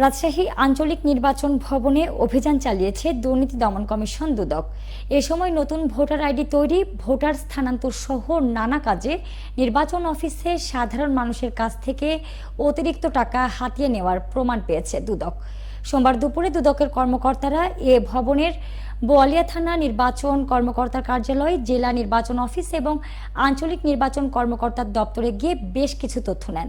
রাজশাহী আঞ্চলিক নির্বাচন ভবনে অভিযান চালিয়েছে দুর্নীতি দমন কমিশন দুদক। এ সময় নতুন ভোটার আইডি তৈরি, ভোটার স্থানান্তর সহ নানা কাজে নির্বাচন অফিসে সাধারণ মানুষের কাছ থেকে অতিরিক্ত টাকা হাতিয়ে নেওয়ার প্রমাণ পেয়েছে দুদক। সোমবার দুপুরে দুদকের কর্মকর্তারা এ ভবনের বোয়ালিয়া থানা নির্বাচন কর্মকর্তার কার্যালয়, জেলা নির্বাচন অফিস এবং আঞ্চলিক নির্বাচন কর্মকর্তার দপ্তরে গিয়ে বেশ কিছু তথ্য নেন।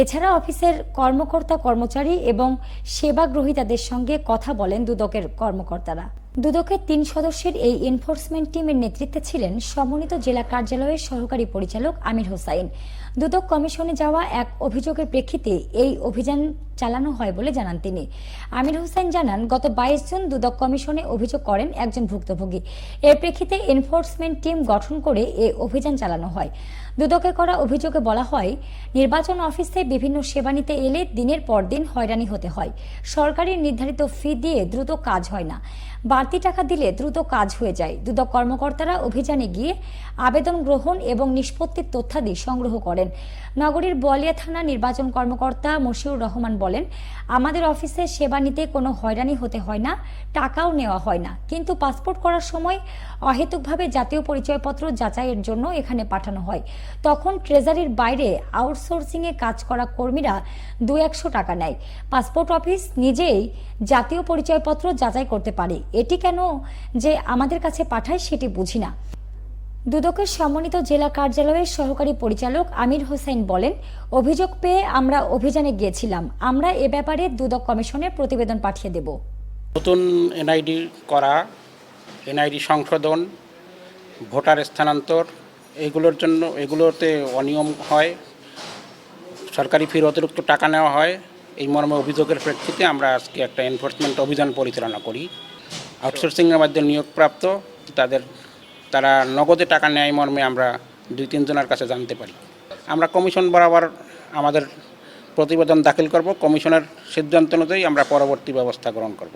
এছাড়া অফিসের কর্মকর্তা কর্মচারী এবং সেবাগ্রহীতাদের সঙ্গে কথা বলেন দুদকের কর্মকর্তারা। দুদকের তিন সদস্যের এই এনফোর্সমেন্ট টিমের নেতৃত্বে ছিলেন সমন্বিত জেলা কার্যালয়ের সহকারী পরিচালক আমির হোসাইন। দুদক কমিশনে যাওয়া এক অভিযোগের প্রেক্ষিতে এই অভিযান চালানো হয় বলে জানান তিনি। আমির হোসেন জানান, গত বাইশ জুন দুদক কমিশনে অভিযোগ করেন একজন ভুক্তভোগী। এর প্রেক্ষিতে এনফোর্সমেন্ট টিম গঠন করে এ অভিযান চালানো হয়। দুদকে করা অভিযোগে বলা হয়, নির্বাচন অফিসে বিভিন্ন সেবা নিতে এলে দিনের পর দিন হয়রানি হতে হয়। সরকারি নির্ধারিত ফি দিয়ে দ্রুত কাজ হয় না। বাড়তি টাকা দিলে দ্রুত কাজ হয়ে যায়। দুদক কর্মকর্তারা অভিযানে গিয়ে আবেদন গ্রহণ এবং নিষ্পত্তির তথ্যাদি সংগ্রহ করেন। নগরীর বোয়ালিয়া থানা নির্বাচন কর্মকর্তা মশিউর রহমান বলেন, আমাদের অফিসে সেবা নিতে কোনো হয়রানি হতে হয় না, টাকাও নেওয়া হয় না। কিন্তু পাসপোর্ট করার সময় অহেতুকভাবে জাতীয় পরিচয়পত্র যাচাইয়ের জন্য এখানে পাঠানো হয়। তখন ট্রেজারির বাইরে আউটসোর্সিংয়ে কাজ করা কর্মীরা দু একশো টাকা নেয়। পাসপোর্ট অফিস নিজেই জাতীয় পরিচয়পত্র যাচাই করতে পারে। এটি কেন যে আমাদের কাছে পাঠায় সেটি বুঝি না। দুদকের সমন্বিত জেলা কার্যালয়ের সহকারী পরিচালক আমির হোসেন বলেন অভিযোগ পেয়ে আমরা অভিযানে গিয়েছিলাম। আমরা এ ব্যাপারে দুদক কমিশনের প্রতিবেদন পাঠিয়ে দেব। নতুন এনআইডি করা এনআইডি সংশোধন ভোটার স্থানান্তর এগুলোর জন্য এগুলোতে অনিয়ম হয় সরকারি ফির অতিরিক্ত টাকা নেওয়া হয়। এই মর্মে অভিযোগের প্রেক্ষিতে আমরা আজকে একটা এনফোর্সমেন্ট অভিযান পরিচালনা করি। আউটসোর্সিংয়ের মাধ্যমে নিয়োগপ্রাপ্ত তাদের তারা নগদে টাকা নেয় মর্মে আমরা দুই তিনজনের কাছে জানতে পারি। আমরা কমিশন বরাবর আমাদের প্রতিবেদন দাখিল করব। কমিশনের সিদ্ধান্ত অনুযায়ী আমরা পরবর্তী ব্যবস্থা গ্রহণ করব।